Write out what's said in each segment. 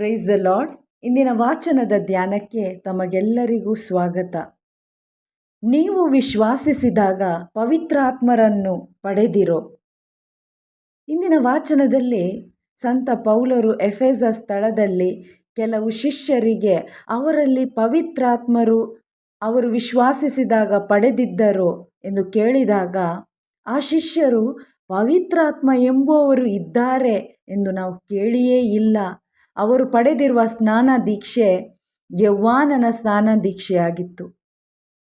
Praise the lord ಇಂದಿನ ವಾಚನದ ಧ್ಯಾನಕ್ಕೆ ತಮಗೆಲ್ಲರಿಗೂ ಸ್ವಾಗತ. ನೀವು ವಿಶ್ವಾಸಿಸಿದಾಗ ಪವಿತ್ರಾತ್ಮರನ್ನು ಪಡೆದಿರೋ. ಇಂದಿನ ವಾಚನದಲ್ಲಿ ಸಂತ ಪೌಲರು ಎಫೆಸ ಸ್ಥಳದಲ್ಲಿ ಕೆಲವು ಶಿಷ್ಯರಿಗೆ ಅವರಲ್ಲಿ ಪವಿತ್ರಾತ್ಮರು ಅವರು ವಿಶ್ವಾಸಿಸಿದಾಗ ಪಡೆದಿದ್ದರು ಎಂದು ಕೇಳಿದಾಗ, ಆ ಶಿಷ್ಯರು ಪವಿತ್ರಾತ್ಮ ಎಂಬುವವರು ಇದ್ದಾರೆ ಎಂದು ನಾವು ಕೇಳಿಯೇ ಇಲ್ಲ. ಅವರು ಪಡೆದಿರುವ ಸ್ನಾನ ದೀಕ್ಷೆ ಯೌವಾನನ ಸ್ನಾನ ದೀಕ್ಷೆಯಾಗಿತ್ತು.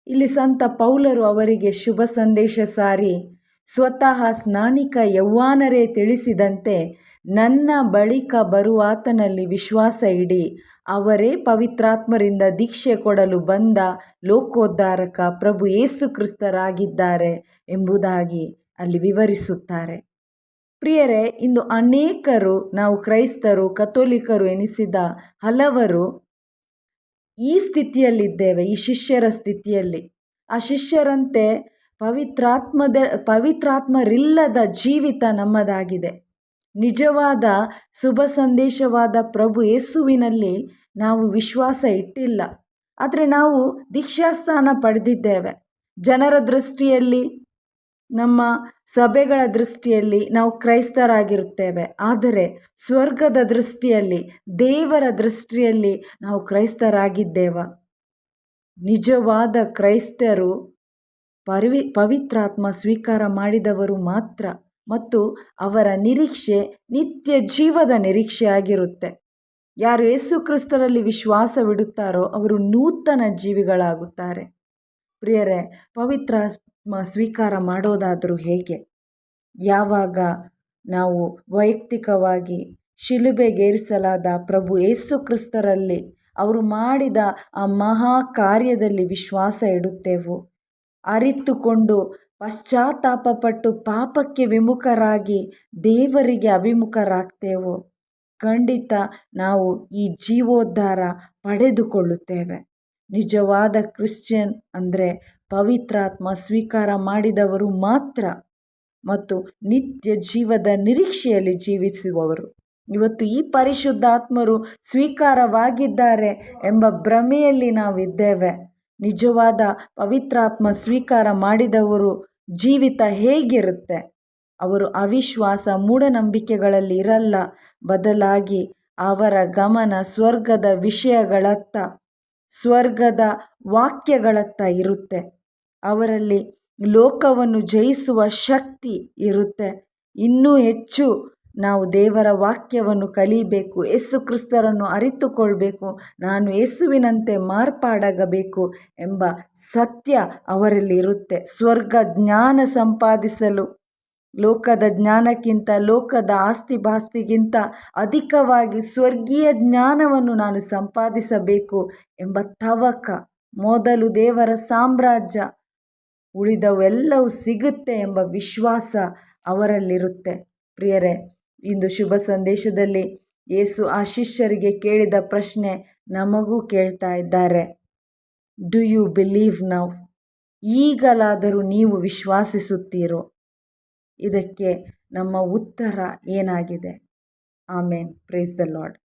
ಇಲ್ಲಿ ಸಂತ ಪೌಲರು ಅವರಿಗೆ ಶುಭ ಸಂದೇಶ ಸಾರಿ, ಸ್ವತಃ ಸ್ನಾನಿಕ ಯೌವಾನರೇ ತಿಳಿಸಿದಂತೆ ನನ್ನ ಬಳಿಕ ಬರುವಾತನಲ್ಲಿ ವಿಶ್ವಾಸ ಇಡಿ, ಅವರೇ ಪವಿತ್ರಾತ್ಮರಿಂದ ದೀಕ್ಷೆ ಕೊಡಲು ಬಂದ ಲೋಕೋದ್ಧಾರಕ ಪ್ರಭು ಯೇಸು ಕ್ರಿಸ್ತರಾಗಿದ್ದಾರೆ ಎಂಬುದಾಗಿ ಅಲ್ಲಿ ವಿವರಿಸುತ್ತಾರೆ. ಪ್ರಿಯರೇ, ಇಂದು ಅನೇಕರು, ನಾವು ಕ್ರೈಸ್ತರು, ಕಥೋಲಿಕರು ಎನಿಸಿದ ಹಲವರು ಈ ಸ್ಥಿತಿಯಲ್ಲಿದ್ದೇವೆ, ಈ ಶಿಷ್ಯರ ಸ್ಥಿತಿಯಲ್ಲಿ. ಆ ಶಿಷ್ಯರಂತೆ ಪವಿತ್ರಾತ್ಮದ, ಪವಿತ್ರಾತ್ಮರಿಲ್ಲದ ಜೀವಿತ ನಮ್ಮದಾಗಿದೆ. ನಿಜವಾದ ಶುಭ ಸಂದೇಶವಾದ ಪ್ರಭು ಯೇಸುವಿನಲ್ಲಿ ನಾವು ವಿಶ್ವಾಸ ಇಟ್ಟಿಲ್ಲ. ಆದರೆ ನಾವು ದೀಕ್ಷಾಸ್ಥಾನ ಪಡೆದಿದ್ದೇವೆ. ಜನರ ದೃಷ್ಟಿಯಲ್ಲಿ ನಮ್ಮ ಸಭೆಗಳ ದೃಷ್ಟಿಯಲ್ಲಿ ನಾವು ಕ್ರೈಸ್ತರಾಗಿರುತ್ತೇವೆ. ಆದರೆ ಸ್ವರ್ಗದ ದೃಷ್ಟಿಯಲ್ಲಿ, ದೇವರ ದೃಷ್ಟಿಯಲ್ಲಿ ನಾವು ಕ್ರೈಸ್ತರಾಗಿದ್ದೇವ. ನಿಜವಾದ ಕ್ರೈಸ್ತರು ಪರ್ವಿ, ಪವಿತ್ರಾತ್ಮ ಸ್ವೀಕಾರ ಮಾಡಿದವರು ಮಾತ್ರ ಮತ್ತು ಅವರ ನಿರೀಕ್ಷೆ ನಿತ್ಯ ಜೀವದ ನಿರೀಕ್ಷೆಯಾಗಿರುತ್ತೆ ಯಾರು ಯೇಸು ಕ್ರಿಸ್ತರಲ್ಲಿ ವಿಶ್ವಾಸವಿಡುತ್ತಾರೋ ಅವರು ನೂತನ ಜೀವಿಗಳಾಗುತ್ತಾರೆ. ಪ್ರಿಯರೇ ಪವಿತ್ರ ಸ್ವೀಕಾರ ಮಾಡೋದಾದರೂ ಹೇಗೆ? ಯಾವಾಗ ನಾವು ವೈಯಕ್ತಿಕವಾಗಿ ಶಿಲುಬೆಗೇರಿಸಲಾದ ಪ್ರಭು ಯೇಸು ಕ್ರಿಸ್ತರಲ್ಲಿ ಅವರು ಮಾಡಿದ ಆ ಮಹಾ ಕಾರ್ಯದಲ್ಲಿ ವಿಶ್ವಾಸ ಇಡುತ್ತೇವೋ? ಅರಿತುಕೊಂಡು ಪಶ್ಚಾತ್ತಾಪಪಟ್ಟು ಪಾಪಕ್ಕೆ ವಿಮುಖರಾಗಿ ದೇವರಿಗೆ ಅಭಿಮುಖರಾಗ್ತೇವೋ? ಖಂಡಿತ ನಾವು ಈ ಜೀವೋದ್ಧಾರ ಪಡೆದುಕೊಳ್ಳುತ್ತೇವೆ. ನಿಜವಾದ ಕ್ರಿಶ್ಚಿಯನ್ ಅಂದರೆ ಪವಿತ್ರಾತ್ಮ ಸ್ವೀಕಾರ ಮಾಡಿದವರು ಮಾತ್ರ ಮತ್ತು ನಿತ್ಯ ಜೀವದ ನಿರೀಕ್ಷೆಯಲ್ಲಿ ಜೀವಿಸುವವರು. ಇವತ್ತು ಈ ಪರಿಶುದ್ಧಾತ್ಮರು ಸ್ವೀಕಾರವಾಗಿದ್ದಾರೆ ಎಂಬ ಭ್ರಮೆಯಲ್ಲಿ ನಾವಿದ್ದೇವೆ. ನಿಜವಾದ ಪವಿತ್ರಾತ್ಮ ಸ್ವೀಕಾರ ಮಾಡಿದವರು ಜೀವಿತ ಹೇಗಿರುತ್ತೆ? ಅವರು ಅವಿಶ್ವಾಸ ಮೂಢನಂಬಿಕೆಗಳಲ್ಲಿ ಇರಲ್ಲ, ಬದಲಾಗಿ ಅವರ ಗಮನ ಸ್ವರ್ಗದ ವಿಷಯಗಳತ್ತ ಸ್ವರ್ಗದ ವಾಕ್ಯಗಳತ್ತ ಇರುತ್ತೆ. ಅವರಲ್ಲಿ ಲೋಕವನ್ನು ಜಯಿಸುವ ಶಕ್ತಿ ಇರುತ್ತೆ. ಇನ್ನೂ ಹೆಚ್ಚು ನಾವು ದೇವರ ವಾಕ್ಯವನ್ನು ಕಲಿಬೇಕು, ಯೇಸು ಕ್ರಿಸ್ತರನ್ನು ಅರಿತುಕೊಳ್ಬೇಕು, ನಾನು ಯೇಸುವಿನಂತೆ ಮಾರ್ಪಾಡಾಗಬೇಕು ಎಂಬ ಸತ್ಯ ಅವರಲ್ಲಿ ಇರುತ್ತೆ ಸ್ವರ್ಗ ಜ್ಞಾನ ಸಂಪಾದಿಸಲು ಲೋಕದ ಜ್ಞಾನಕ್ಕಿಂತ, ಲೋಕದ ಆಸ್ತಿ ಪಾಸ್ತಿಗಿಂತ ಅಧಿಕವಾಗಿ ಸ್ವರ್ಗೀಯ ಜ್ಞಾನವನ್ನು ನಾನು ಸಂಪಾದಿಸಬೇಕು ಎಂಬ ತವಕ, ಮೊದಲು ದೇವರ ಸಾಮ್ರಾಜ್ಯ, ಉಳಿದವೆಲ್ಲವೂ ಸಿಗುತ್ತೆ ಎಂಬ ವಿಶ್ವಾಸ ಅವರಲ್ಲಿರುತ್ತೆ. ಪ್ರಿಯರೇ, ಇಂದು ಶುಭ ಸಂದೇಶದಲ್ಲಿ ಯೇಸು ಆ ಶಿಷ್ಯರಿಗೆ ಕೇಳಿದ ಪ್ರಶ್ನೆ ನಮಗೂ ಕೇಳ್ತಾ ಇದ್ದಾರೆ. ಡು ಯು ಬಿಲೀವ್ ನೌ ಈಗಲಾದರೂ ನೀವು ವಿಶ್ವಾಸಿಸುತ್ತೀರೋ? ಇದಕ್ಕೆ ನಮ್ಮ ಉತ್ತರ ಏನಾಗಿದೆ? ಆಮೇನ್. Praise the lord